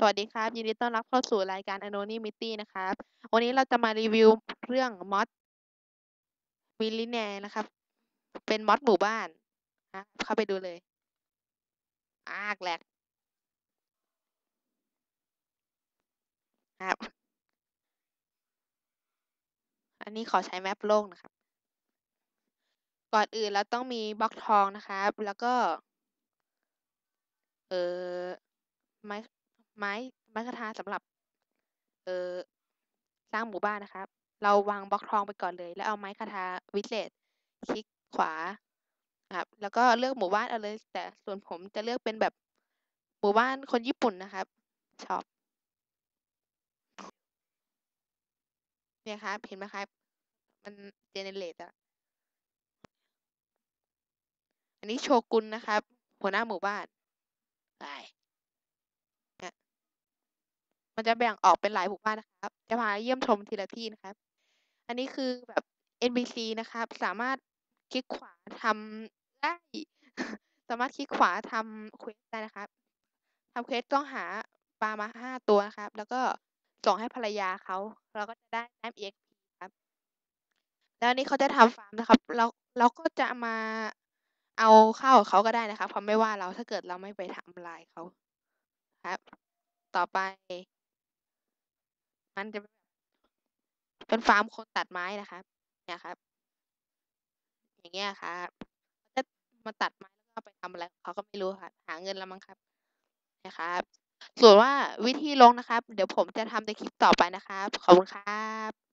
สวัสดีครับ ยินดีต้อนรับเข้าสู่รายการ Anonymity นะครับ วันนี้เราจะมารีวิวเรื่องมอดมิลลิเนียนะครับ เป็นมอดหมู่บ้านนะเข้าไปดูเลยอากแหลกครับ อันนี้ขอใช้แมปโลกนะครับ ก่อนอื่นเราต้องมีบล็อกทองนะครับ แล้วก็ เออไม้ ไม้ไม้กระทาสำหรับ เออสร้างหมู่บ้านนะครับ เราวางบล็อกทองไปก่อนเลย แล้วเอาไม้คาทาวิเศษคลิกขวาครับ แล้วก็เลือกหมู่บ้านเอาเลย แต่ส่วนผมจะเลือกเป็นแบบหมู่บ้านคนญี่ปุ่นนะครับชอบเนี่ยครับเห็นไหมครับมันเจเนเรตอะอันนี้โชกุนนะครับ หัวหน้าหมู่บ้านไปเนี่ย มันจะแบ่งออกเป็นหลายหมู่บ้านนะครับ จะพาเยี่ยมชมทีละที่นะครับ อันนี้คือแบบ NPC นะครับ สามารถคลิกขวาทำได้ สามารถคลิกขวาทำเควสได้นะครับทำเควสต้องหาปลามาห้าตัวนะครับ แล้วก็ส่งให้ภรรยาเขาเราก็จะได้แต้ม EXP ครับ แล้วนี้เขาจะทำฟาร์มนะครับเราเราก็จะมาเอาข้าวเขาก็ได้นะครับเขาไม่ว่าเราถ้าเกิดเราไม่ไปทำลายเขาครับ ต่อไป มันจะเป็นฟาร์มคนตัดไม้นะครับ เนี่ยครับ อย่างเงี้ยครับเขาจะมาตัดไม้แล้วก็ไปทำอะไรเขาก็ไม่รู้ค่ะหาเงินแล้วมั้งครับนะครับ ส่วนว่าวิธีลงนะครับ เดี๋ยวผมจะทำในคลิปต่อไปนะครับ ขอบคุณครับ